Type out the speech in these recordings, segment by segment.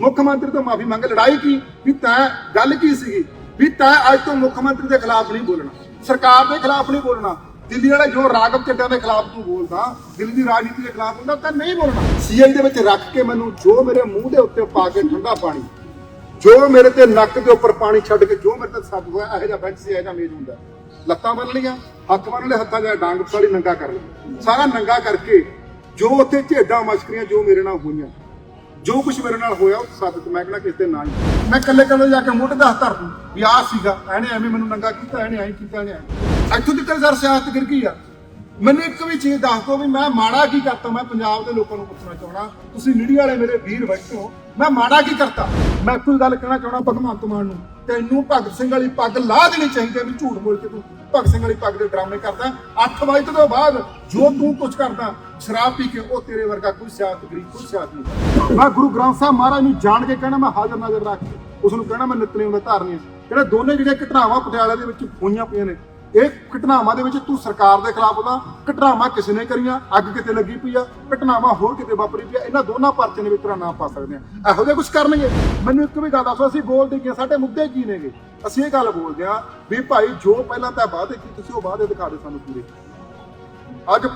ਮੁੱਖ ਮੰਤਰੀ ਤੋਂ ਮਾਫੀ ਮੰਗ, ਲੜਾਈ ਕੀ? ਵੀ ਤੈਂ ਗੱਲ ਕੀ ਸੀਗੀ? ਵੀ ਤੈਂ ਅੱਜ ਤੋਂ ਮੁੱਖ ਮੰਤਰੀ ਦੇ ਖਿਲਾਫ ਨਹੀਂ ਬੋਲਣਾ। ਸਰਕਾਰ ਦੇ ਖਿਲਾਫ ਨਹੀਂ ਬੋਲਣਾ। ਦਿੱਲੀ ਵਾਲੇ ਜੋ ਰਾਗਵ ਚੱਡਿਆਂ ਦੇ ਖਿਲਾਫ ਤੂੰ ਬੋਲਦਾ, ਦਿੱਲੀ ਦੀ ਰਾਜਨੀਤੀ ਦੇ ਖਿਲਾਫ ਬੋਲਦਾ ਤਾਂ ਨਹੀਂ ਬੋਲਣਾ। ਸੀਆਈ ਦੇ ਵਿੱਚ ਰੱਖ ਕੇ ਮੈਨੂੰ ਜੋ ਮੇਰੇ ਮੂੰਹ ਦੇ ਉੱਤੇ ਪਾ ਕੇ ਠੰਡਾ ਪਾਣੀ, ਜੋ ਮੇਰੇ ਤੇ ਨੱਕ ਦੇ ਉੱਪਰ ਪਾਣੀ ਛੱਡ ਕੇ ਜੋ ਮੇਰੇ ਤੇ ਸੱਦ ਹੋਇਆ, ਇਹੋ ਜਿਹਾ ਬੈਂਚ ਸੀ, ਇਹੋ ਜਿਹਾ ਮੇਜ਼ ਹੁੰਦਾ। ਲੱਤਾਂ ਬੰਨ ਲਈਆਂ, ਹੱਥ ਬੰਨ ਲਏ, ਹੱਥਾਂ ਦਾ ਡਾਂਗ ਫਸਾਲੀ ਨੰਗਾ ਕਰ ਲਿਆ। ਸਾਰਾ ਨੰਗਾ ਕਰਕੇ ਜੋ ਉੱਥੇ ਝੇਡਾਂ ਮਸ਼ਕਰੀਆਂ ਜੋ ਮੇਰੇ ਨਾਲ ਹੋਈਆਂ। ਜੋ ਕੁਝ ਮੇਰੇ ਨਾਲ ਹੋਇਆ, ਉਹ ਸੱਤ ਮੈਂ ਕਹਿਣਾ ਕਿਸੇ ਤੇ ਨਾ ਹੀ ਮੈਂ ਇਕੱਲੇ ਇਕੱਲੇ ਜਾ ਕੇ ਮੋਢੇ ਦਾ ਹੱਥ ਧਰ ਦੂੰ ਵੀ ਆਹ ਸੀਗਾ ਇਹਨੇ ਐਵੇਂ ਮੈਨੂੰ ਨੰਗਾ ਕੀਤਾ ਇਹਨੇ ਐਂ ਕੀਤਾ ਇਹਨੇ ਇੱਥੋਂ ਤੱਕ ਸਰ ਸਿਆਸਤ ਗਿਰ ਗਈ ਆ। ਮੈਨੂੰ ਇੱਕ ਵੀ ਚੀਜ਼ ਦੱਸ ਦਿਓ ਵੀ ਮੈਂ ਮਾੜਾ ਕੀ ਕਰਤਾ, ਮੈਂ ਪੰਜਾਬ ਦੇ ਲੋਕਾਂ ਨੂੰ ਪੁੱਛਣਾ ਚਾਹਣਾ ਤੁਸੀਂ ਮੀਡੀਆ ਵਾਲੇ ਮੇਰੇ ਵੀਰ ਬੈਠੇ ਹੋ। ਮੈਂ ਮਾੜਾ ਕੀ ਕਰਤਾ? ਮੈਂ ਕੋਈ ਗੱਲ ਕਹਿਣਾ ਚਾਹਣਾ ਭਗਵੰਤ ਮਾਨ ਨੂੰ? ਤੈਨੂੰ ਭਗਤ ਸਿੰਘ ਵਾਲੀ ਪੱਗ ਲਾ ਦੇਣੀ ਚਾਹੀਦੀ ਹੈ ਵੀ ਝੂਠ ਬੋਲ ਕੇ ਤੂੰ ਭਗਤ ਸਿੰਘ ਵਾਲੀ ਪੱਗ ਦੇ ਡਰਾਮੇ ਕਰਦਾ। 8 ਵਜੇ ਤੋਂ ਬਾਅਦ ਜੋ ਤੂੰ ਕੁਝ ਕਰਦਾ, ਸ਼ਰਾਬ ਪੀ ਕੇ ਉਹ ਤੇਰੇ ਵਰਗਾ ਕੋਈ ਸਿਆਸਤ ਗਰੀਬ, ਕੋਈ ਸਿਆਸਤ ਨਹੀਂ ਮੈਂ ਗੁਰੂ ਗ੍ਰੰਥ ਸਾਹਿਬ ਮਹਾਰਾਜ ਨੂੰ ਜਾਣ ਕੇ ਕਹਿਣਾ, ਮੈਂ ਹਾਜ਼ਰ ਨਾਜ਼ਰ ਰੱਖ ਕੇ। ਉਸ ਨੂੰ ਕਹਿਣਾ, ਮੈਂ ਨਿਤਨੇਮ ਦਾ ਧਾਰਨੀ ਜਿਹੜਾ ਦੋਨੇ ਜਿਹੜੇ ਘਟਨਾਵਾਂ ਪਟਿਆਲੇ ਦੇ ਵਿੱਚ ਹੋਈਆਂ ਪਈਆਂ ਨੇ ਇਹ ਘਟਨਾਵਾਂ ਦੇ ਵਿੱਚ ਤੂੰ ਸਰਕਾਰ ਦੇ ਖਿਲਾਫ ਉਹਦਾ ਘਟਨਾਵਾਂ ਕਿਸੇ ਨੇ ਕਰੀਆਂ, ਅੱਗ ਕਿਤੇ ਲੱਗੀ ਪਈ ਆ, ਘਟਨਾਵਾਂ ਹੋਰ ਕਿਤੇ ਵਾਪਰੀ ਪਈ ਆ, ਇਹਨਾਂ ਦੋਨਾਂ ਪਰਚੇ ਦੇ ਵਿੱਚ ਤੇਰਾ ਨਾਮ ਪਾ ਸਕਦੇ ਆ। ਇਹੋ ਜਿਹਾ ਕੁਝ ਕਰਨਗੇ? ਮੈਨੂੰ ਇੱਕ ਵੀ ਗੱਲ ਦੱਸੋ, ਅਸੀਂ ਬੋਲਦੇ ਕੀ ਸਾਡੇ ਮੁੱਦੇ ਕੀ ਨੇਗੇ? ਅਸੀਂ ਇਹ ਗੱਲ ਬੋਲਦੇ ਆ ਵੀ ਭਾਈ ਜੋ ਪਹਿਲਾਂ ਤਾਂ ਵਾਅਦੇ ਕੀ ਤੁਸੀਂ ਉਹ ਵਾਅਦੇ ਦਿਖਾ ਦਿਓ ਸਾਨੂੰ ਪੂਰੇ। ਅੱਜ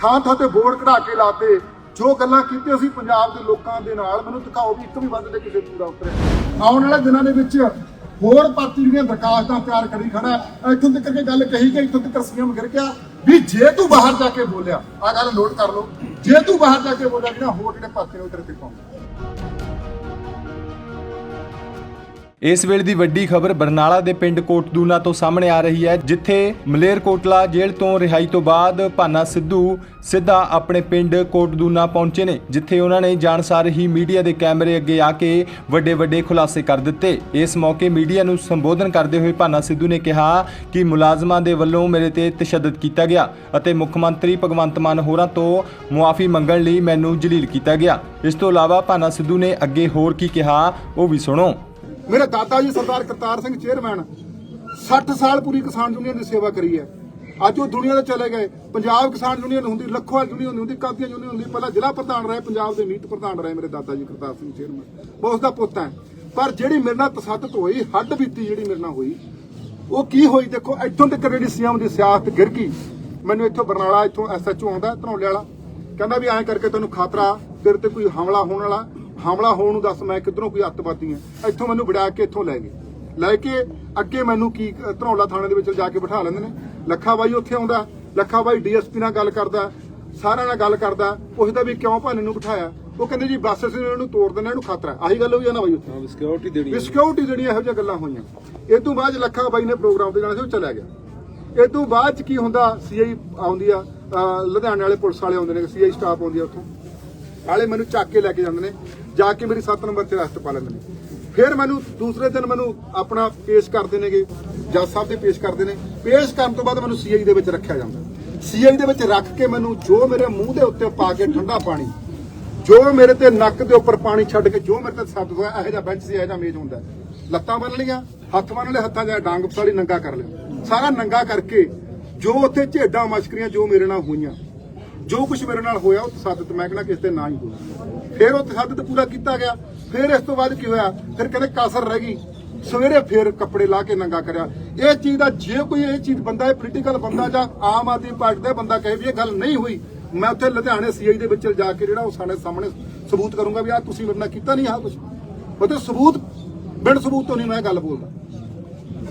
ਥਾਂ ਥਾਂ ਤੇ ਬੋਰਡ ਕਢਾ ਕੇ ਲਾਤੇ, ਜੋ ਗੱਲਾਂ ਕੀਤੀਆਂ ਸੀ ਪੰਜਾਬ ਦੇ ਲੋਕਾਂ ਦੇ ਨਾਲ, ਮੈਨੂੰ ਦਿਖਾਓ ਵੀ ਇੱਕ ਵੀ ਵੱਧ ਦੇ ਕਿਸੇ ਪੂਰਾ ਉਤਰਿਆ। ਆਉਣ ਵਾਲੇ ਦਿਨਾਂ ਦੇ ਵਿੱਚ ਹੋਰ ਪਾਰਟੀ ਦੀਆਂ ਦਰਖਾਸਤਾਂ ਤਿਆਰ ਕਰੀ ਖੜਾ ਇੱਥੋਂ ਤੱਕ ਕਿ ਗੱਲ ਕਹੀ ਕਿ ਇੱਥੋਂ ਤੱਕ ਸੀਐਮ ਗਿਰ ਗਿਆ ਵੀ ਜੇ ਤੂੰ ਬਾਹਰ ਜਾ ਕੇ ਬੋਲਿਆ ਆ ਗੱਲ ਨੋਟ ਕਰ ਲਓ, ਜੇ ਤੂੰ ਬਾਹਰ ਜਾ ਕੇ ਬੋਲਿਆ, ਜਿਹੜਾ ਹੋਰ ਜਿਹੜੇ ਪਾਸੇ ਨੇ ਉਹ ਤੇ ਪਾਉਂਦੇ। ਇਸ ਵੇਲੇ ਦੀ ਵੱਡੀ ਖਬਰ ਬਰਨਾਲਾ ਦੇ ਪਿੰਡ ਕੋਟਦੂਨਾ ਤੋਂ ਸਾਹਮਣੇ ਆ ਰਹੀ ਹੈ, ਜਿੱਥੇ ਮਲੇਰਕੋਟਲਾ ਜੇਲ੍ਹ ਤੋਂ ਰਿਹਾਈ ਤੋਂ ਬਾਅਦ ਭਾਨਾ ਸਿੱਧੂ ਸਿੱਧਾ ਆਪਣੇ ਪਿੰਡ ਕੋਟਦੂਨਾ ਪਹੁੰਚੇ ਨੇ, ਜਿੱਥੇ ਉਹਨਾਂ ਨੇ ਜਾਣਸਾਰ ਹੀ ਮੀਡੀਆ ਦੇ ਕੈਮਰੇ ਅੱਗੇ ਆ ਕੇ ਵੱਡੇ ਵੱਡੇ ਖੁਲਾਸੇ ਕਰ ਦਿੱਤੇ। ਇਸ ਮੌਕੇ ਮੀਡੀਆ ਨੂੰ ਸੰਬੋਧਨ ਕਰਦੇ ਹੋਏ ਭਾਨਾ ਸਿੱਧੂ ਨੇ ਕਿਹਾ ਕਿ ਮੁਲਾਜ਼ਮਾਂ ਦੇ ਵੱਲੋਂ ਮੇਰੇ ਤੇ ਤਸ਼ੱਦਦ ਕੀਤਾ ਗਿਆ ਅਤੇ ਮੁੱਖ ਮੰਤਰੀ ਭਗਵੰਤ ਮਾਨ ਹੋਰਾਂ ਤੋਂ ਮੁਆਫੀ ਮੰਗਣ ਲਈ ਮੈਨੂੰ ਜਲੀਲ ਕੀਤਾ ਗਿਆ। ਇਸ ਤੋਂ ਇਲਾਵਾ ਭਾਨਾ ਸਿੱਧੂ ਨੇ ਅੱਗੇ ਹੋਰ ਕੀ ਕਿਹਾ, ਉਹ ਵੀ ਸੁਣੋ। ਮੇਰੇ ਦਾਦਾ ਜੀ ਸਰਦਾਰ ਕਰਤਾਰ ਸਿੰਘ ਚੇਅਰਮੈਨ 60 ਸਾਲ ਪੂਰੀ ਕਿਸਾਨ ਯੂਨੀਅਨ ਦੀ ਸੇਵਾ ਕਰੀ ਹੈ। ਅੱਜ ਉਹ ਦੁਨੀਆ ਤੋਂ ਚਲੇ ਗਏ। ਪੰਜਾਬ ਕਿਸਾਨ ਯੂਨੀਅਨ ਹੁੰਦੀ, ਲੱਖੋਵਾਲ ਯੂਨੀਅਨ ਹੁੰਦੀ, ਕਾਦੀਆਂ ਯੂਨੀਅਨ ਹੁੰਦੀ, ਪਹਿਲਾਂ ਜ਼ਿਲ੍ਹਾ ਪ੍ਰਧਾਨ ਰਹੇ, ਪੰਜਾਬ ਦੇ ਮੀਤ ਪ੍ਰਧਾਨ ਰਹੇ ਮੇਰੇ ਦਾਦਾ ਜੀ ਕਰਤਾਰ ਸਿੰਘ ਚੇਅਰਮੈਨ ਬਹੁਤ ਉਸ ਦਾ ਪੁੱਤ ਹੈ। ਪਰ ਜਿਹੜੀ ਮੇਰੇ ਨਾਲ ਤਸੱਦਦ ਹੋਈ, ਹੱਡ ਬੀਤੀ ਜਿਹੜੀ ਮੇਰੇ ਨਾਲ ਹੋਈ, ਉਹ ਕੀ ਹੋਈ ਦੇਖੋ, ਇੱਥੋਂ ਤੱਕ ਜਿਹੜੀ ਸੀਐਮ ਦੀ ਸਿਆਸਤ ਗਿਰ ਗਈ, ਮੈਨੂੰ ਇੱਥੋਂ ਬਰਨਾਲਾ, ਇੱਥੋਂ ਐਸਐਚਓ ਆਉਂਦਾ, ਧਨੌਲੇ ਵਾਲਾ। ਕਹਿੰਦਾ ਵੀ ਐਂ ਕਰਕੇ ਤੈਨੂੰ ਖਤਰਾ, ਤੇਰੇ ਤੇ ਕੋਈ ਹਮਲਾ ਹੋਣ ਵਾਲਾ। ਹਮਲਾ ਹੋਣ ਨੂੰ ਦੱਸ ਮੈਂ ਕਿੱਧਰੋਂ ਕੋਈ ਅੱਤਵਾਦੀ ਆ ਇੱਥੋਂ ਮੈਨੂੰ ਵਿੜਾ ਕੇ ਇੱਥੋਂ ਲੈ ਗਏ। ਲੈ ਕੇ ਅੱਗੇ ਮੈਨੂੰ ਕੀ ਅ, ਧਨੌਲਾ ਥਾਣੇ ਦੇ ਵਿੱਚ ਜਾ ਕੇ ਬਿਠਾ ਲੈਂਦੇ ਨੇ। ਲੱਖਾ ਬਾਈ ਉੱਥੇ ਆਉਂਦਾ ਲੱਖਾ ਬਾਈ ਡੀਐਸਪੀ ਨਾਲ ਗੱਲ ਕਰਦਾ ਸਾਰਿਆਂ ਨਾਲ ਗੱਲ ਕਰਦਾ ਪੁੱਛਦਾ ਵੀ ਕਿਉਂ ਭਾਨੇ ਨੂੰ ਬਿਠਾਇਆ? ਉਹ ਕਹਿੰਦੇ ਜੀ ਬੱਸ ਅਸੀਂ ਇਹਨੂੰ ਤੋੜ ਦਿੰਦੇ ਇਹਨੂੰ ਖਤਰਾ ਆਹੀ ਗੱਲ ਹੋਈ ਆ ਨਾ ਬਾਈ ਉੱਥੇ। ਸਿਕਿਉਰਿਟੀ ਦੇਣੀ ਵੀ ਸਿਕਿਉਰਿਟੀ ਜਿਹੜੀਆਂ ਇਹੋ ਜਿਹੀਆਂ ਗੱਲਾਂ ਹੋਈਆਂ। ਇਹ ਤੋਂ ਬਾਅਦ ਲੱਖਾ ਬਾਈ ਨੇ ਪ੍ਰੋਗਰਾਮ ਤੇ ਜਾਣਾ ਸੀ ਉਹ ਚਲਾ ਗਿਆ। ਇਹ ਤੋਂ ਬਾਅਦ ਚ ਕੀ ਹੁੰਦਾ? ਸੀਆਈ ਆਉਂਦੀ ਆ ਲੁਧਿਆਣੇ ਵਾਲੇ ਪੁਲਿਸ ਵਾਲੇ ਆਉਂਦੇ ਨੇ ਸੀਆਈ ਸਟਾਫ ਆਉਂਦੀ ਆ ਉੱਥੋਂ। ਵਾਲੇ ਮੈਨੂੰ ਚੱਕ ਕੇ ਲੈ ਕੇ ਜਾਂਦੇ ਨੇ। ਜਾ ਕੇ ਮੇਰੀ 7 ਨੰਬਰ ਤੇ ਰਸਤ ਨੇ। ਫਿਰ ਮੈਨੂੰ ਦੂਸਰੇ ਦਿਨ ਮੈਨੂੰ ਆਪਣਾ ਪੇਸ਼ ਕਰਦੇ ਨੇਗੇ, ਜੱਜ ਸਾਹਿਬ ਦੇ ਪੇਸ਼ ਕਰਦੇ ਨੇ। ਪੇਸ਼ ਕਰਨ ਤੋਂ ਬਾਅਦ ਮੈਨੂੰ ਸੀਆਈ ਦੇ ਵਿੱਚ ਰੱਖਿਆ ਜਾਂਦਾ। ਸੀਆਈ ਦੇ ਵਿੱਚ ਰੱਖ ਕੇ ਮੈਨੂੰ ਜੋ ਮੇਰੇ ਮੂੰਹ ਦੇ ਉੱਤੇ ਪਾ ਕੇ ਠੰਡਾ ਪਾਣੀ, ਜੋ ਮੇਰੇ ਤੇ ਨੱਕ ਦੇ ਉੱਪਰ ਪਾਣੀ ਛੱਡ ਕੇ ਜੋ ਮੇਰੇ ਤੇ ਸੱਪ ਹੋਇਆ, ਇਹੋ ਜਿਹਾ ਬੈਂਚ ਸੀ, ਇਹੋ ਜਿਹਾ ਮੇਜ਼ ਹੁੰਦਾ। ਲੱਤਾਂ ਬੰਨ ਲਈਆਂ, ਹੱਥ ਬੰਨ ਲਏ, ਹੱਥਾਂ 'ਚ ਡਾਂਗ ਫਸਾਲੀ, ਨੰਗਾ ਕਰ ਲਿਆ। ਸਾਰਾ ਨੰਗਾ ਕਰਕੇ ਜੋ ਉੱਥੇ ਝੇਡਾਂ ਮਸ਼ਕਰੀਆਂ ਜੋ ਮੇਰੇ ਨਾਲ ਹੋਈਆਂ ਜੋ ਕੁਝ ਮੇਰੇ ਨਾਲ ਹੋਇਆ ਉਹ ਤਸੱਦਦ ਮੈਂ ਕਹਿੰਦਾ ਕਿਸੇ ਤੇ ਨਾ ਹੀ ਹੋਇਆ ਫਿਰ ਉਹ ਤਸੱਦਦ ਪੂਰਾ ਕੀਤਾ ਗਿਆ। ਫਿਰ ਇਸ ਤੋਂ ਬਾਅਦ ਕੀ ਹੋਇਆ? ਫਿਰ ਕਹਿੰਦੇ ਕਾਸਰ ਰਹਿ ਗਈ। ਸਵੇਰੇ ਫਿਰ ਕੱਪੜੇ ਲਾ ਕੇ ਨੰਗਾ ਕਰਿਆ। ਇਹ ਚੀਜ਼ ਦਾ ਜੇ ਕੋਈ ਇਹ ਚੀਜ਼ ਬੰਦਾ ਹੈ ਪੋਲੀਟੀਕਲ ਬੰਦਾ ਜਾਂ ਆਮ ਆਦਮੀ ਪਾਰਟੀ ਦਾ ਬੰਦਾ ਕਹੇ ਵੀ ਇਹ ਗੱਲ ਨਹੀਂ ਹੋਈ, ਮੈਂ ਉੱਥੇ ਲੁਧਿਆਣੇ ਸੀਆਈ ਦੇ ਵਿੱਚ ਜਾ ਕੇ ਜਿਹੜਾ ਉਹ ਸਾਡੇ ਸਾਹਮਣੇ ਸਬੂਤ ਕਰੂੰਗਾ ਵੀ ਆ ਤੁਸੀਂ ਮੇਰੇ ਨਾਲ ਕੀਤਾ ਨਹੀਂ ਆ ਕੁਝ ਮਤਲਬ ਸਬੂਤ, ਬਿਨ ਸਬੂਤ ਤੋਂ ਨਹੀਂ ਮੈਂ ਗੱਲ ਬੋਲਦਾ।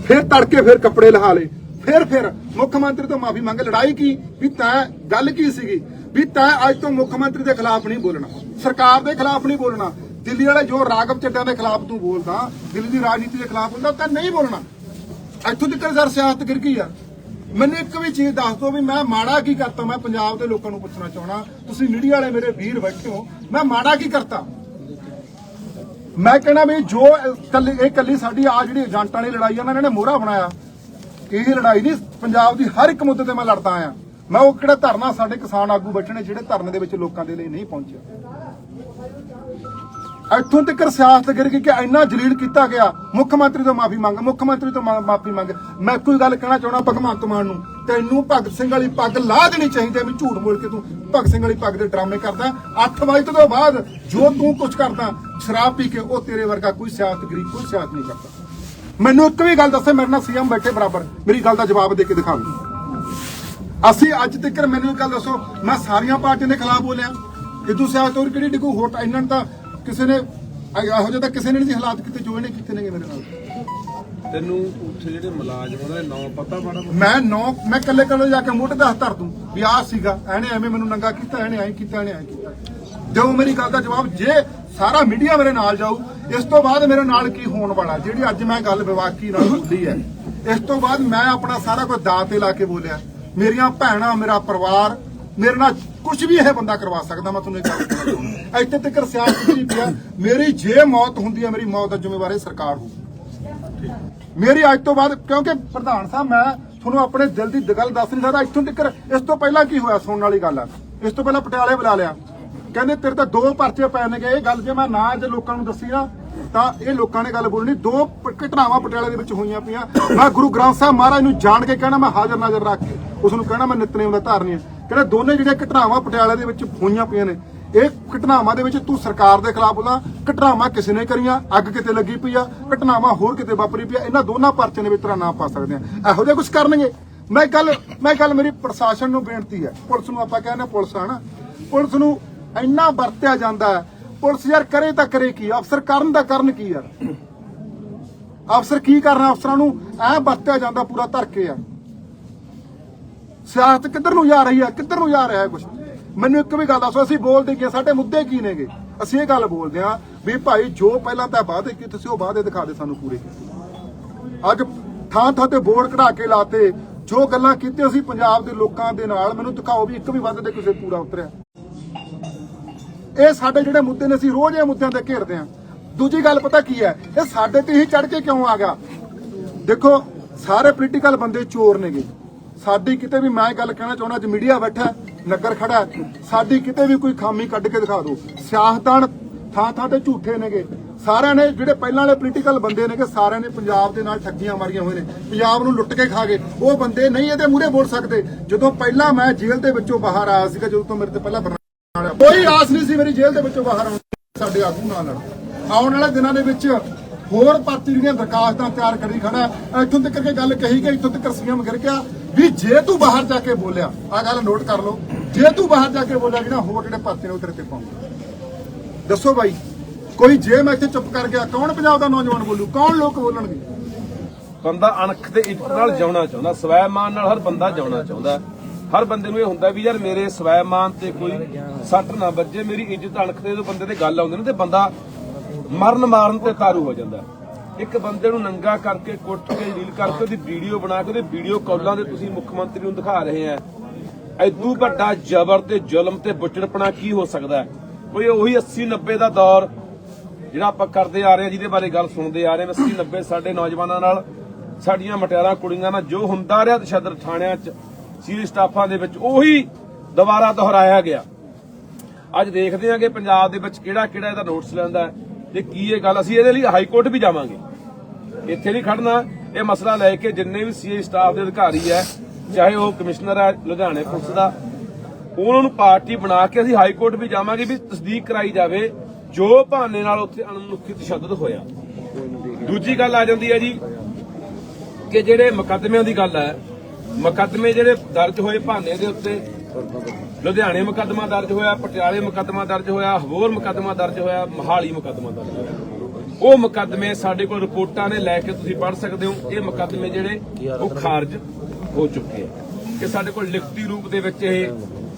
ਫਿਰ ਤੜਕੇ ਫਿਰ ਕੱਪੜੇ ਲਹਾ ਲਏ। ਫਿਰ ਫਿਰ ਮੁੱਖ ਮੰਤਰੀ ਤੋਂ ਮਾਫੀ ਮੰਗ, ਲੜਾਈ ਕੀ? ਵੀ ਤੈਂ ਗੱਲ ਕੀ ਸੀਗੀ? ਵੀ ਤੈਂ ਅੱਜ ਤੋਂ ਮੁੱਖ ਮੰਤਰੀ ਦੇ ਖਿਲਾਫ ਨਹੀਂ ਬੋਲਣਾ। ਸਰਕਾਰ ਦੇ ਖਿਲਾਫ ਨਹੀਂ ਬੋਲਣਾ। ਦਿੱਲੀ ਵਾਲੇ ਜੋ ਰਾਗਵ ਚੱਡਿਆਂ ਦੇ ਖਿਲਾਫ ਤੂੰ ਬੋਲਦਾ, ਦਿੱਲੀ ਦੀ ਰਾਜਨੀਤੀ ਦੇ ਖਿਲਾਫ ਬੋਲਦਾ ਤਾਂ ਨਹੀਂ ਬੋਲਣਾ। ਇੱਥੋਂ ਤੱਕ ਸਰ ਸਿਆਸਤ ਗਿਰ ਗਈ ਆ। ਮੈਨੂੰ ਇੱਕ ਵੀ ਚੀਜ਼ ਦੱਸ ਦਿਓ ਵੀ ਮੈਂ ਮਾੜਾ ਕੀ ਕਰਤਾ, ਮੈਂ ਪੰਜਾਬ ਦੇ ਲੋਕਾਂ ਨੂੰ ਪੁੱਛਣਾ ਚਾਹਣਾ ਤੁਸੀਂ ਮੀਡੀਆ ਵਾਲੇ ਮੇਰੇ ਵੀਰ ਬੈਠੇ ਹੋ, ਮੈਂ ਮਾੜਾ ਕੀ ਕਰਤਾ? ਮੈਂ ਕਹਿਣਾ ਵੀ ਜੋ ਕੱਲੀ ਇਹ ਕੱਲੀ ਸਾਡੀ ਆ ਜਿਹੜੀ ਏਜੰਟਾਂ ਨੇ ਲੜਾਈ ਆ ਇਹਨਾਂ ਨੇ ਮੋਹਰਾ ਬਣਾਇਆ। ਇਹ ਲੜਾਈ ਨਹੀਂ, ਪੰਜਾਬ ਦੀ ਹਰ ਇੱਕ ਮੁੱਦੇ ਤੇ ਮੈਂ ਲੜਦਾ ਆਇਆ। ਮੈਂ ਉਹ ਕਿਹੜਾ ਧਰਨਾ ਸਾਡੇ ਕਿਸਾਨ ਆਗੂ ਬੈਠਣੇ ਜਿਹੜੇ ਧਰਨੇ ਦੇ ਵਿੱਚ ਲੋਕਾਂ ਦੇ ਲਈ ਨਹੀਂ ਪਹੁੰਚਿਆ ਇੱਥੋਂ ਤੱਕ ਸਿਆਸਤ ਗਿਰ ਕਿ ਇੰਨਾ ਜਲੀਲ ਕੀਤਾ ਗਿਆ। ਮੁੱਖ ਮੰਤਰੀ ਤੋਂ ਮਾਫੀ ਮੰਗ, ਮੁੱਖ ਮੰਤਰੀ ਤੋਂ ਮਾਫੀ ਮੰਗ। ਮੈਂ ਕੋਈ ਗੱਲ ਕਹਿਣਾ ਚਾਹਣਾ ਭਗਵੰਤ ਮਾਨ ਨੂੰ, ਤੈਨੂੰ ਭਗਤ ਸਿੰਘ ਵਾਲੀ ਪੱਗ ਲਾਹ ਦੇਣੀ ਚਾਹੀਦੀ ਵੀ ਝੂਠ ਬੋਲ ਕੇ ਤੂੰ ਭਗਤ ਸਿੰਘ ਵਾਲੀ ਪੱਗ ਦੇ ਡਰਾਮੇ ਕਰਦਾ। 8 ਵਜੇ ਤੋਂ ਬਾਅਦ ਜੋ ਤੂੰ ਕੁਝ ਕਰਦਾ, ਸ਼ਰਾਬ ਪੀ ਕੇ ਉਹ ਤੇਰੇ ਵਰਗਾ ਕੋਈ ਸਿਆਸਤਗਰੀ, ਕੋਈ ਸਿਆਸਤ ਨਹੀਂ ਕਰਦਾ। ਮੈਨੂੰ ਇੱਕ ਵੀ ਗੱਲ ਦੱਸੇ ਮੇਰੇ ਨਾਲ ਸੀਐਮ ਬੈਠੇ ਬਰਾਬਰ। ਮੇਰੀ ਗੱਲ ਦਾ ਜਵਾਬ ਦੇ ਕੇ ਦਿਖਾਓ। ਅਸੀਂ ਅੱਜ ਤੱਕ ਮੈਨੂੰ ਇੱਕ ਗੱਲ ਦੱਸੋ ਮੈਂ ਸਾਰੀਆਂ ਪਾਰਟੀਆਂ ਦੇ ਖਿਲਾਫ ਬੋਲਿਆ। ਇਦੂ ਸਿਆਸਤ ਹੋਰ ਕਿਹੜੀ ਡਿਗੂ ਹੋਟ ਇਹਨਾਂ ਨੇ ਤਾਂ ਕਿਸੇ ਨੇ ਇਹੋ ਜਿਹਾ ਤਾਂ ਕਿਸੇ ਨੇ ਨਹੀਂ ਹਾਲਾਤ ਕੀਤੇ ਜੋ ਇਹਨੇ ਕੀਤੇ ਨੇਗੇ ਮੇਰੇ ਨਾਲ। ਤੈਨੂੰ ਉੱਥੇ ਜਿਹੜੇ ਮੁਲਾਜ਼ਮ ਉਹਨਾਂ ਦੇ ਨਾਂ ਪਤਾ ਮੋਟਾ? ਮੈਂ ਨੌ ਮੈਂ ਕੱਲੇ ਕੱਲੇ ਜਾ ਕੇ ਮੋਢੇ ਦਾ ਹੱਥ ਧਰ ਦੂੰ। ਵੀ ਆਹ ਸੀਗਾ ਐਨੇ ਐਵੇਂ ਮੈਨੂੰ ਨੰਗਾ ਕੀਤਾ ਐਨੇ ਐਂ ਕੀਤਾ ਐਨੇ ਐਂ ਕੀਤਾ। ਜੋ ਮੇਰੀ ਗੱਲ ਦਾ ਜਵਾਬ ਜੇ ਸਾਰਾ ਮੀਡੀਆ ਮੇਰੇ ਨਾਲ ਜਾਊ, ਇਸ ਤੋਂ ਬਾਅਦ ਮੇਰੇ ਨਾਲ ਕੀ ਹੋਣ ਵਾਲਾ? ਜਿਹੜੀ ਅੱਜ ਮੈਂ ਗੱਲ ਵਿਵਾਕੀ ਨਾਲ ਬੋਲੀ ਹੈ, ਇਸ ਤੋਂ ਬਾਅਦ ਮੈਂ ਆਪਣਾ ਸਾਰਾ ਕੁਝ ਦਾਅ ਤੇ ਲਾ ਕੇ ਬੋਲਿਆ। ਮੇਰੀਆਂ ਭੈਣਾਂ, ਮੇਰਾ ਪਰਿਵਾਰ, ਮੇਰੇ ਨਾਲ ਕੁਝ ਵੀ ਇਹ ਬੰਦਾ ਕਰਵਾ ਸਕਦਾ, ਮੈਂ ਤੁਹਾਨੂੰ ਇਹ ਗੱਲ ਇੱਥੇ ਤੱਕ ਸਿਆਸਤ ਨਹੀਂ ਪਿਆ ਮੇਰੀ ਜੇ ਮੌਤ ਹੁੰਦੀ ਹੈ, ਮੇਰੀ ਮੌਤ ਦਾ ਜ਼ਿੰਮੇਵਾਰ ਸਰਕਾਰ ਹੋਊ। ਮੇਰੀ ਅੱਜ ਤੋਂ ਬਾਅਦ, ਕਿਉਂਕਿ ਪ੍ਰਧਾਨ ਸਾਹਿਬ, ਮੈਂ ਤੁਹਾਨੂੰ ਆਪਣੇ ਦਿਲ ਦੀ ਗੱਲ ਦੱਸ ਨਹੀਂ ਸਕਦਾ, ਇੱਥੋਂ ਤੱਕ, ਇਸ ਤੋਂ ਪਹਿਲਾਂ ਕੀ ਹੋਇਆ, ਸੁਣਨ ਵਾਲੀ ਗੱਲ ਆ। ਇਸ ਤੋਂ ਪਹਿਲਾਂ ਪਟਿਆਲੇ ਬੁਲਾ ਲਿਆ। ਕਹਿੰਦੇ ਤੇਰੇ ਤਾਂ ਦੋ ਪਰਚੇ ਪੈ ਨੇਗੇ ਇਹ ਗੱਲ ਜੇ ਮੈਂ ਨਾ ਅੱਜ ਲੋਕਾਂ ਨੂੰ ਦੱਸੀ ਨਾ, ਤਾਂ ਇਹ ਲੋਕਾਂ ਨੇ ਗੱਲ ਬੋਲਣੀ। ਦੋ ਘਟਨਾਵਾਂ ਪਟਿਆਲੇ ਦੇ ਵਿੱਚ ਹੋਈਆਂ ਪਈਆਂ। ਮੈਂ ਗੁਰੂ ਗ੍ਰੰਥ ਸਾਹਿਬ ਮਹਾਰਾਜ ਨੂੰ ਜਾਣ ਕੇ ਕਹਿਣਾ, ਮੈਂ ਹਾਜ਼ਰ ਨਾਜ਼ਰ ਰੱਖ ਕੇ, ਉਸ ਨੂੰ ਕਹਿਣਾ, ਮੈਂ ਨਿਤਨੇਮ ਦਾ ਧਾਰਨੀ ਹੈ। ਕਹਿੰਦਾ ਦੋਨੇ ਜਿਹੜੀਆਂ ਘਟਨਾਵਾਂ ਪਟਿਆਲੇ ਦੇ ਵਿੱਚ ਹੋਈਆਂ ਪਈਆਂ ਨੇ, ਇਹ ਘਟਨਾਵਾਂ ਦੇ ਵਿੱਚ ਤੂੰ ਸਰਕਾਰ ਦੇ ਖਿਲਾਫ ਬੋਲਾਂ, ਘਟਨਾਵਾਂ ਕਿਸੇ ਨੇ ਕਰੀਆਂ, ਅੱਗ ਕਿਤੇ ਲੱਗੀ ਪਈ ਆ, ਘਟਨਾਵਾਂ ਹੋਰ ਕਿਤੇ ਵਾਪਰੀ ਪਈ ਆ, ਇਹਨਾਂ ਦੋਨਾਂ ਪਰਚੇ ਦੇ ਵਿੱਚ ਤੇਰਾ ਨਾਮ ਪਾ ਸਕਦੇ ਆ ਇਹੋ ਜਿਹਾ ਕੁਝ ਕਰਨਗੇ। ਮੈਂ ਗੱਲ ਮੈਂ ਗੱਲ ਮੇਰੀ ਪ੍ਰਸ਼ਾਸਨ ਨੂੰ ਬੇਨਤੀ ਹੈ। ਪੁਲਿਸ ਨੂੰ ਆਪਾਂ ਕਹਿੰਦੇ ਹਾਂ, ਪੁਲਿਸ ਆ ਨਾ, ਪੁਲਿਸ ਨੂੰ ਇੰਨਾ ਵਰਤਿਆ ਜਾਂਦਾ ਪੁਲਿਸ ਯਾਰ ਕਰੇ ਤਾਂ ਕਰੇ ਕੀ? ਅਫਸਰ ਕਰਨ ਦਾ ਕਰਨ ਕੀ ਯਾਰ? ਅਫਸਰ ਕੀ ਕਰਨਾ ਅਫਸਰਾਂ ਨੂੰ? ਐ ਵਰਤਿਆ ਜਾਂਦਾ ਪੂਰਾ ਧਰ ਕੇ ਯਾਰ ਸਿਆਸਤ ਕਿੱਧਰ ਨੂੰ ਜਾ ਰਹੀ ਹੈ? ਕਿੱਧਰ ਨੂੰ ਜਾ ਰਿਹਾ ਹੈ ਕੁਝ ਮੈਨੂੰ ਇੱਕ ਵੀ ਗੱਲ ਦੱਸੋ, ਅਸੀਂ ਬੋਲਦੇ ਕੀ ਸਾਡੇ ਮੁੱਦੇ ਕੀ ਨੇਗੇ? ਅਸੀਂ ਇਹ ਗੱਲ ਬੋਲਦੇ ਹਾਂ ਵੀ ਭਾਈ ਜੋ ਪਹਿਲਾਂ ਤਾਂ ਵਾਅਦੇ ਕੀਤੇ ਸੀ, ਉਹ ਵਾਅਦੇ ਦਿਖਾ ਦੇ ਸਾਨੂੰ ਪੂਰੇ। ਅੱਜ ਥਾਂ ਥਾਂ ਤੇ ਬੋਰਡ ਕਢਾ ਕੇ ਲਾਤੇ, ਜੋ ਗੱਲਾਂ ਕੀਤੀਆਂ ਸੀ ਪੰਜਾਬ ਦੇ ਲੋਕਾਂ ਦੇ ਨਾਲ, ਮੈਨੂੰ ਦਿਖਾਓ ਵੀ ਇੱਕ ਵੀ ਵਾਅਦੇ ਤੇ ਕਿਸੇ ਪੂਰਾ ਉਤਰਿਆ। ਇਹ ਸਾਡੇ ਜਿਹੜੇ ਮੁੱਦੇ ਨੇ, ਅਸੀਂ ਰੋਜ਼ ਇਹ ਮੁੱਦਿਆਂ ਤੇ ਘੇਰਦੇ ਹਾਂ। ਦੂਜੀ ਗੱਲ ਪਤਾ ਕੀ ਹੈ? ਇਹ ਸਾਡੇ ਤੇ ਹੀ ਚੜ ਕੇ ਕਿਉਂ ਆ ਗਿਆ? ਦੇਖੋ, ਸਾਰੇ ਪੋਲੀਟੀਕਲ ਬੰਦੇ ਚੋਰ ਨੇਗੇ। ਸਾਡੀ ਕਿਤੇ ਵੀ ਮੈਂ ਗੱਲ ਕਹਿਣਾ ਚਾਹੁੰਦਾ, ਅੱਜ ਮੀਡੀਆ ਬੈਠਾ, ਨਗਰ ਖੜਾ ਸਾਡੀ ਕਿਤੇ ਵੀ ਕੋਈ ਖਾਮੀ ਕੱਢ ਕੇ ਦਿਖਾ ਦਿਓ। ਸਿਆਸਤਦਾਨ ਥਾਂ ਥਾਂ ਤੇ ਝੂਠੇ ਨੇਗੇ। ਸਾਰਿਆਂ ਨੇ, ਜਿਹੜੇ ਪਹਿਲਾਂ ਵਾਲੇ ਪੋਲੀਟੀਕਲ ਬੰਦੇ ਨੇਗੇ, ਸਾਰਿਆਂ ਨੇ ਪੰਜਾਬ ਦੇ ਨਾਲ ਠੱਗੀਆਂ ਮਾਰੀਆਂ ਹੋਏ ਨੇ। ਪੰਜਾਬ ਨੂੰ ਲੁੱਟ ਕੇ ਖਾ ਗਏ। ਉਹ ਬੰਦੇ ਨਹੀਂ ਇਹਦੇ ਮੂਹਰੇ ਬੋਲ ਸਕਦੇ। ਜਦੋਂ ਪਹਿਲਾਂ ਮੈਂ ਜੇਲ੍ਹ ਦੇ ਵਿੱਚੋਂ ਬਾਹਰ ਆਇਆ ਸੀਗਾ, ਜਦੋਂ ਤੋਂ ਮੇਰੇ ਤੇ ਪਹਿਲਾਂ ਕੋਈ ਆਸ ਨਹੀਂ ਸੀ ਮੇਰੀ ਜੇਲ੍ਹ ਦੇ ਵਿੱਚੋਂ ਬਾਹਰ ਆਉਣ ਸਾਡੇ ਆਗੂ ਨਾਲ। ਲੜ ਆਉਣ ਵਾਲੇ ਦਿਨਾਂ ਦੇ ਵਿੱਚ ਹੋਰ ਪਾਰਟੀ ਦੀਆਂ ਦਰਖਾਸਤਾਂ ਤਿਆਰ ਕਰੀ ਖੜਾ ਇੱਥੋਂ ਤੱਕ ਕਿ ਗੱਲ ਕਹੀ ਗਈ, ਇੱਥੋਂ ਤੱਕ ਸੀਐਮ ਗਿਰ ਗਿਆ ਵੀ ਜੇ ਤੂੰ ਬਾਹਰ ਜਾ ਕੇ ਬੋਲਿਆ ਆ ਗੱਲ ਨੋਟ ਕਰ ਲਓ, ਜੇ ਤੂੰ ਬਾਹਰ ਜਾ ਕੇ ਬੋਲਿਆ ਜਿਹੜਾ ਹੋਰ ਜਿਹੜੇ ਪਾਰਟੀ ਨੇ ਉਹ ਤੇ ਪਾਉਂਗਾ ਦੱਸੋ ਬਾਈ, ਕੋਈ ਜੇ ਮੈਂ ਇੱਥੇ ਚੁੱਪ ਕਰ ਗਿਆ, ਕੌਣ ਪੰਜਾਬ ਦਾ ਨੌਜਵਾਨ ਬੋਲੂ? ਕੌਣ ਲੋਕ ਬੋਲਣਗੇ? ਬੰਦਾ ਅਣਖ ਦੇ ਇੱਜ਼ਤ ਨਾਲ ਜਿਉਣਾ ਚਾਹੁੰਦਾ ਸਵੈਮਾਨ ਨਾਲ ਹਰ ਬੰਦਾ ਜਿਉਣਾ ਚਾਹੁੰਦਾ। ਹਰ ਬੰਦੇ ਨੂੰ ਇਹ ਹੁੰਦਾ ਵੀ ਯਾਰ ਮੇਰੇ ਸਵੈਮਾਨ ਤੇ ਕੋਈ ਸੱਟ ਨਾ ਵੱਜੇ, ਮੇਰੀ ਇੱਜ਼ਤ ਅਣਖ ਤੇ ਜਦੋਂ ਬੰਦੇ ਤੇ ਗੱਲ ਆਉਂਦੀ ਨਾ ਤੇ ਬੰਦਾ ਮਰਨ ਮਾਰਨ ਤੇ ਤਾਰੂ ਹੋ ਜਾਂਦਾ। ਇੱਕ ਬੰਦੇ ਨੂੰ ਨੰਗਾ ਕਰਕੇ ਕੁੱਟ ਕੇ, ਰੀਲ ਕਰਕੇ ਉਹਦੀ ਵੀਡੀਓ ਬਣਾ ਕੇ ਉਹਦੇ ਵੀਡੀਓ ਕਾਲਾਂ ਦੇ ਤੁਸੀਂ ਮੁੱਖ ਮੰਤਰੀ ਨੂੰ ਦਿਖਾ ਰਹੇ ਆ। ਐਦੂ ਵੱਡਾ ਜ਼ਬਰ ਤੇ ਜ਼ੁਲਮ ਤੇ ਬੁੱਚੜਪਣਾ ਕੀ ਹੋ ਸਕਦਾ ਕੋਈ ਉਹੀ 80 90 ਦਾ ਦੌਰ ਜਿਹੜਾ ਆਪਾਂ ਕਰਦੇ ਆ ਰਹੇ ਹਾਂ ਜਿਹਦੇ ਬਾਰੇ ਗੱਲ ਸੁਣਦੇ ਆ ਰਹੇ ਹਾਂ 80 90 ਸਾਡੇ ਨੌਜਵਾਨਾਂ ਨਾਲ, ਸਾਡੀਆਂ ਮਟਿਆਰਾਂ ਕੁੜੀਆਂ ਨਾਲ ਜੋ ਹੁੰਦਾ ਰਿਹਾ ਤਸ਼ੱਦਦ ਥਾਣਿਆਂ 'ਚ ਸੀਰੀ ਸਟਾਫਾਂ ਦੇ ਵਿੱਚ ਉਹੀ ਦੁਬਾਰਾ ਦੁਹਰਾਇਆ ਗਿਆ। ਅੱਜ ਦੇਖਦੇ ਹਾਂ ਕਿ ਪੰਜਾਬ ਦੇ ਵਿੱਚ ਕਿਹੜਾ ਕਿਹੜਾ ਇਹਦਾ ਨੋਟਿਸ ਲੈਂਦਾ ਹੈ ਤੇ ਕੀ ਇਹ ਗੱਲ ਅਸੀਂ ਇਹਦੇ ਲਈ ਹਾਈ ਕੋਰਟ ਵੀ ਜਾਵਾਂਗੇ। ਇੱਥੇ ਨਹੀਂ ਖੜਨਾ, ਇਹ ਮਸਲਾ ਲੈ ਕੇ ਜਿੰਨੇ ਵੀ ਸੀਏ ਸਟਾਫ ਦੇ ਅਧਿਕਾਰੀ ਹੈ, ਚਾਹੇ ਉਹ ਕਮਿਸ਼ਨਰ ਹੈ, ਲੁਧਿਆਣੇ ਪੁਲਿਸ ਦਾ, ਉਹਨਾਂ ਨੂੰ ਪਾਰਟੀ ਬਣਾ ਕੇ ਅਸੀਂ ਹਾਈ ਕੋਰਟ ਵੀ ਜਾਵਾਂਗੇ ਵੀ ਤਸਦੀਕ ਕਰਾਈ ਜਾਵੇ, ਜੋ ਬਹਾਨੇ ਨਾਲ ਉੱਥੇ ਅਣਮਨੁੱਖੀ ਤਸ਼ੱਦਦ ਹੋਇਆ। ਦੂਜੀ ਗੱਲ ਆ ਜਾਂਦੀ ਹੈ ਜੀ, ਕਿ ਜਿਹੜੇ ਮੁਕੱਦਮਿਆਂ ਦੀ ਗੱਲ ਹੈ ਮੁਕੱਦਮੇ ਜਿਹੜੇ ਦਰਜ ਹੋਏ ਭਾਨੇ ਦੇ ਉੱਤੇ, ਲੁਧਿਆਣੇ ਮੁਕੱਦਮਾ ਦਰਜ ਹੋਇਆ, ਪਟਿਆਲੇ ਮੁਕੱਦਮਾ ਦਰਜ ਹੋਇਆ ਹਵੋਰ ਮੁਕੱਦਮਾ ਦਰਜ ਹੋਇਆ, ਮਹਾਲੀ ਮੁਕੱਦਮਾ ਦਰਜ ਹੋਇਆ। ਉਹ ਮੁਕੱਦਮੇ ਸਾਡੇ ਕੋਲ ਰਿਪੋਰਟਾਂ ਨੇ ਲੈ ਕੇ ਤੁਸੀਂ ਪੜ੍ਹ ਸਕਦੇ ਹੋ। ਇਹ ਮੁਕੱਦਮੇ ਜਿਹੜੇ ਉਹ ਖਾਰਜ ਹੋ ਚੁੱਕੇ ਆ। ਕਿ ਸਾਡੇ ਕੋਲ ਲਿਖਤੀ ਰੂਪ ਦੇ ਵਿੱਚ ਇਹ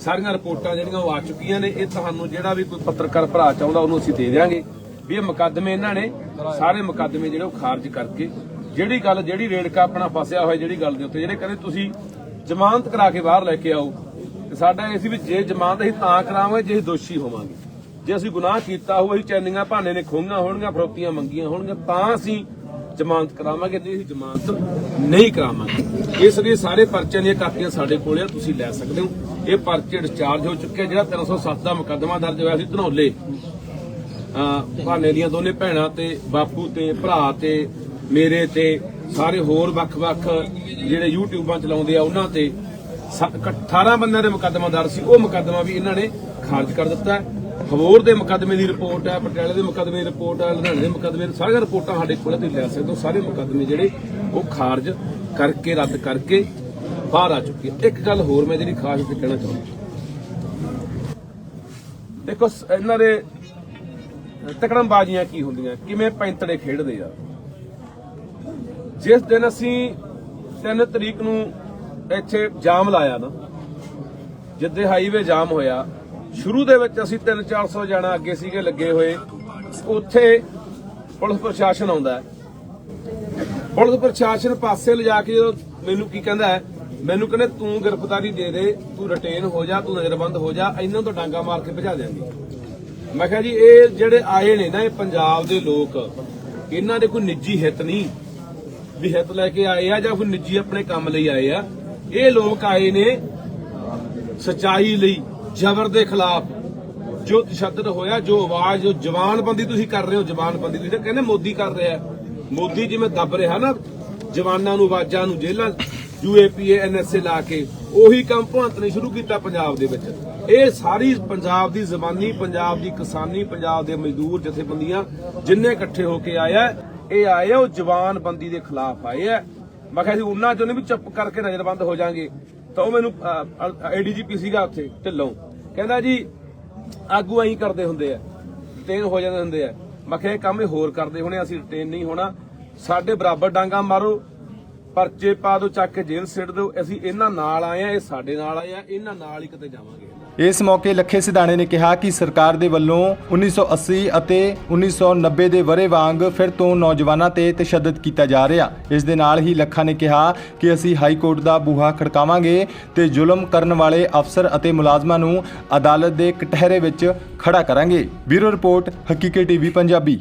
ਸਾਰੀਆਂ ਰਿਪੋਰਟਾਂ ਜਿਹੜੀਆਂ ਉਹ ਆ ਚੁੱਕੀਆਂ ਨੇ। ਇਹ ਤੁਹਾਨੂੰ ਜਿਹੜਾ ਵੀ ਕੋਈ ਪੱਤਰਕਾਰ ਭਰਾ ਚਾਹੁੰਦਾ, ਉਹਨੂੰ ਅਸੀਂ ਦੇ ਦਿਆਂਗੇ। ਵੀ ਇਹ ਮੁਕੱਦਮੇ ਇਹਨਾਂ ਨੇ, ਸਾਰੇ ਮੁਕੱਦਮੇ ਜਿਹੜੇ ਉਹ ਖਾਰਜ ਕਰਕੇ ਜਿਹੜੀ ਗੱਲ, ਜਿਹੜੀ ਰੇੜਕਾ ਆਪਣਾ ਫਸਿਆ ਹੋਇਆ, ਜਿਹੜੀ ਗੱਲ ਦੇ ਉੱਤੇ, ਜਿਹੜੇ ਕਹਿੰਦੇ ਤੁਸੀਂ ਜ਼ਮਾਨਤ ਕਰਾ ਕੇ ਬਾਹਰ ਲੈ ਕੇ ਆਓ, ਤੇ ਸਾਡਾ ਇਹ ਸੀ ਵੀ ਜੇ ਜ਼ਮਾਨਤ ਅਸੀਂ ਤਾਂ ਕਰਾਵਾਂਗੇ, ਜੇ ਦੋਸ਼ੀ ਹੋਵਾਂਗੇ। ਜੇ ਅਸੀਂ ਗੁਨਾਹ ਕੀਤਾ ਹੋਊ, ਅਸੀਂ ਚੈਨੀਆਂ ਭਾਨੇ ਨੇ ਖੋਹੀਆਂ ਹੋਣਗੀਆਂ, ਫਰੋਤੀਆਂ ਮੰਗੀਆਂ ਹੋਣਗੀਆਂ, ਤਾਂ ਅਸੀਂ ਜ਼ਮਾਨਤ ਕਰਾਵਾਂਗੇ ਨਹੀਂ ਅਸੀਂ ਜ਼ਮਾਨਤ ਨਹੀਂ ਕਰਾਵਾਂਗੇ। ਇਸ ਲਈ ਸਾਰੇ ਪਰਚਿਆਂ ਦੀਆਂ ਕਾਪੀਆਂ ਸਾਡੇ ਕੋਲ ਆ, ਤੁਸੀਂ ਲੈ ਸਕਦੇ ਹੋ। ਇਹ ਪਰਚੇ ਡਿਸਚਾਰਜ ਹੋ ਚੁੱਕੇ ਆ। ਜਿਹੜਾ 307 ਦਾ ਮੁਕੱਦਮਾ ਦਰਜ ਹੋਇਆ ਸੀ ਧਨੌਲੇ। ਅਹ ਭਾਨੇ ਦੀਆਂ ਦੋਨੇ ਭੈਣਾਂ ਤੇ ਬਾਪੂ ਤੇ ਭਰਾ ਤੇ ਮੇਰੇ ਤੇ ਸਾਰੇ ਹੋਰ ਵੱਖ-ਵੱਖ ਜਿਹੜੇ ਯੂਟਿਊਬਾਂ ਚਲਾਉਂਦੇ ਆ, ਉਹਨਾਂ ਤੇ 18 ਬੰਦਿਆਂ ਦੇ ਮੁਕੱਦਮਾ ਦਰ ਸੀ। ਉਹ ਮੁਕੱਦਮਾ ਵੀ ਇਹਨਾਂ ਨੇ ਖਾਰਜ ਕਰ ਦਿੱਤਾ ਹੈ। ਹਵੋਰ ਦੇ ਮੁਕੱਦਮੇ ਦੀ ਰਿਪੋਰਟ ਹੈ, ਪਟਿਆਲੇ ਦੇ ਮੁਕੱਦਮੇ ਦੀ ਰਿਪੋਰਟ ਹੈ, ਲੁਧਿਆਣੇ ਦੇ ਮੁਕੱਦਮੇ ਦੀ ਸਾਰੀਆਂ ਰਿਪੋਰਟਾਂ ਸਾਡੇ ਕੋਲ ਤੁਸੀਂ ਲੈ ਸਕਦੇ ਹੋ। ਸਾਰੇ ਮੁਕੱਦਮੇ ਜਿਹੜੇ ਉਹ ਖਾਰਜ ਕਰਕੇ, ਰੱਦ ਕਰਕੇ ਬਾਹਰ ਆ ਚੁੱਕੇ ਆ। ਇੱਕ ਗੱਲ ਹੋਰ ਮੈਂ ਜਿਹੜੀ ਖਾਸ ਇੱਥੇ ਕਹਿਣਾ ਚਾਹੁੰਦਾ। ਦੇਖੋ ਇਹਨਾਂ ਦੇ ਤਕੜਮਬਾਜ਼ੀਆਂ ਕੀ ਹੁੰਦੀਆਂ? ਕਿਵੇਂ ਪੈਂਤੜੇ ਖੇਡਦੇ ਆ? ਜਿਸ ਦਿਨ ਅਸੀਂ 3 ਤਰੀਕ ਨੂੰ ਇੱਥੇ ਜਾਮ ਲਾਇਆ ਨਾ, ਜਿੱਦੇ ਹਾਈਵੇ ਜਾਮ ਹੋਇਆ, ਸ਼ੁਰੂ ਦੇ ਵਿੱਚ ਅਸੀਂ 3-400 ਜਾਣਾ ਅੱਗੇ ਸੀਗੇ ਲੱਗੇ ਹੋਏ, ਉੱਥੇ ਪੁਲਿਸ ਪ੍ਰਸ਼ਾਸਨ ਆਉਂਦਾ ਪੁਲਿਸ ਪ੍ਰਸ਼ਾਸਨ ਪਾਸੇ ਲਿਜਾ ਕੇ ਜਦੋਂ ਮੈਨੂੰ ਕੀ ਕਹਿੰਦਾ ਮੈਨੂੰ ਕਹਿੰਦੇ, ਤੂੰ ਗ੍ਰਿਫਤਾਰੀ ਦੇ ਦੇ, ਤੂੰ ਰਿਟੇਨ ਹੋ ਜਾ, ਤੂੰ ਨਜ਼ਰਬੰਦ ਹੋ ਜਾ ਇਹਨਾਂ ਤੋਂ ਡਾਂਗਾ ਮਾਰ ਕੇ ਭਜਾ ਦਿਆਂਗੇ। ਮੈਂ ਕਿਹਾ ਜੀ, ਇਹ ਜਿਹੜੇ ਆਏ ਨੇ ਨਾ, ਇਹ ਪੰਜਾਬ ਦੇ ਲੋਕ, ਇਹਨਾਂ ਦੇ ਕੋਈ ਨਿੱਜੀ ਹਿੱਤ ਨਹੀਂ। ਵੀ ਹਿੱਤ ਲੈ ਕੇ ਆਏ ਆ ਜਾਂ ਕੋਈ ਨਿੱਜੀ ਆਪਣੇ ਕੰਮ ਲਈ ਆਏ ਆ, ਇਹ ਲੋਕ ਆਏ ਨੇ ਸਚਾਈ ਲਈ, ਜ਼ਬਰ ਦੇ ਖਿਲਾਫ। ਜੋ ਤਸ਼ੱਦਦ ਹੋਇਆ, ਜੋ ਆਵਾਜ਼, ਜੋ ਜਵਾਨਬੰਦੀ ਤੁਸੀਂ ਕਰ ਰਹੇ ਹੋ ਜਵਾਨਬੰਦੀ ਤੁਸੀਂ ਤਾਂ ਕਹਿੰਦੇ ਮੋਦੀ ਕਰ ਰਿਹਾ। ਮੋਦੀ ਜਿਵੇਂ ਦੱਬ ਰਿਹਾ ਨਾ, ਜਵਾਨਾਂ ਨੂੰ, ਆਵਾਜ਼ਾਂ ਨੂੰ ਜੇਲ੍ਹਾਂ ਯੂਏਪੀਏ ਐਨਐਸਏ ਲਾ ਕੇ, ਉਹੀ ਕੰਮ ਭਵੰਤ ਨੇ ਸ਼ੁਰੂ ਕੀਤਾ ਪੰਜਾਬ ਦੇ ਵਿੱਚ। ਇਹ ਸਾਰੀ ਪੰਜਾਬ ਦੀ ਜ਼ਬਾਨੀ, ਪੰਜਾਬ ਦੀ ਕਿਸਾਨੀ, ਪੰਜਾਬ ਦੇ ਮਜ਼ਦੂਰ ਜਥੇਬੰਦੀਆਂ, ਜਿੰਨੇ ਇਕੱਠੇ ਹੋ ਕੇ ਆਇਆ ਇਹ ਆਏ ਆ, ਉਹ ਜਵਾਨ ਬੰਦੀ ਦੇ ਖਿਲਾਫ ਆਏ ਆ। ਮੈਂ ਕਿਹਾ ਸੀ ਉਹਨਾਂ ਚੋਂ ਨੇ ਵੀ ਚੁੱਪ ਕਰਕੇ ਨਜ਼ਰਬੰਦ ਹੋ ਜਾਾਂਗੇ। ਤਾਂ ਉਹ ਮੈਨੂੰ ਏਡੀਜੀਪੀ ਸੀਗਾ ਉੱਥੇ, ਢਿੱਲੋਂ। ਕਹਿੰਦਾ ਜੀ, ਆਗੂ ਐਂ ਕਰਦੇ ਹੁੰਦੇ ਆ ਰਿਟੇਨ ਹੋ ਜਾਂਦੇ ਹੁੰਦੇ ਆ। ਮੈਂ ਕਿਹਾ, ਇਹ ਕੰਮ ਇਹ ਹੋਰ ਕਰਦੇ ਹੋਣੇ, ਅਸੀਂ ਰਿਟੇਨ ਨਹੀਂ ਹੋਣਾ। ਸਾਡੇ ਬਰਾਬਰ ਡਾਂਗਾ ਮਾਰੋ, ਪਰਚੇ ਪਾ ਦਿਓ, ਚੱਕ ਕੇ ਜੇਲ੍ਹ ਸਿੱਟ ਦਿਓ। ਅਸੀਂ ਇਹਨਾਂ ਨਾਲ ਆਏ ਆ, ਇਹ ਸਾਡੇ ਨਾਲ ਆਏ ਆ, ਇਹਨਾਂ ਨਾਲ ਹੀ ਕਿਤੇ ਜਾਵਾਂਗੇ। ਇਸ ਮੌਕੇ ਲੱਖੇ ਸਿਧਾਣੇ ਨੇ ਕਿਹਾ ਕਿ ਸਰਕਾਰ ਦੇ ਵੱਲੋਂ 1980 ਅਤੇ 1990 ਦੇ ਵਰੇ ਵਾਂਗ ਫਿਰ ਤੋਂ ਨੌਜਵਾਨਾਂ ਤੇ ਤਸ਼ੱਦਦ ਕੀਤਾ ਜਾ ਰਿਹਾ। ਇਸ ਦੇ ਨਾਲ ਹੀ ਲੱਖਾ ਨੇ ਕਿਹਾ ਕਿ ਅਸੀਂ ਹਾਈ ਕੋਰਟ ਦਾ ਬੂਹਾ ਖੜਕਾਵਾਂਗੇ ਤੇ ਜ਼ੁਲਮ ਕਰਨ ਵਾਲੇ ਅਫਸਰ ਅਤੇ ਮੁਲਾਜ਼ਮਾਂ ਨੂੰ ਅਦਾਲਤ ਦੇ ਕਟਹਿਰੇ ਵਿੱਚ ਖੜਾ ਕਰਾਂਗੇ। Bureau report Haqeeqat TV, Punjabi.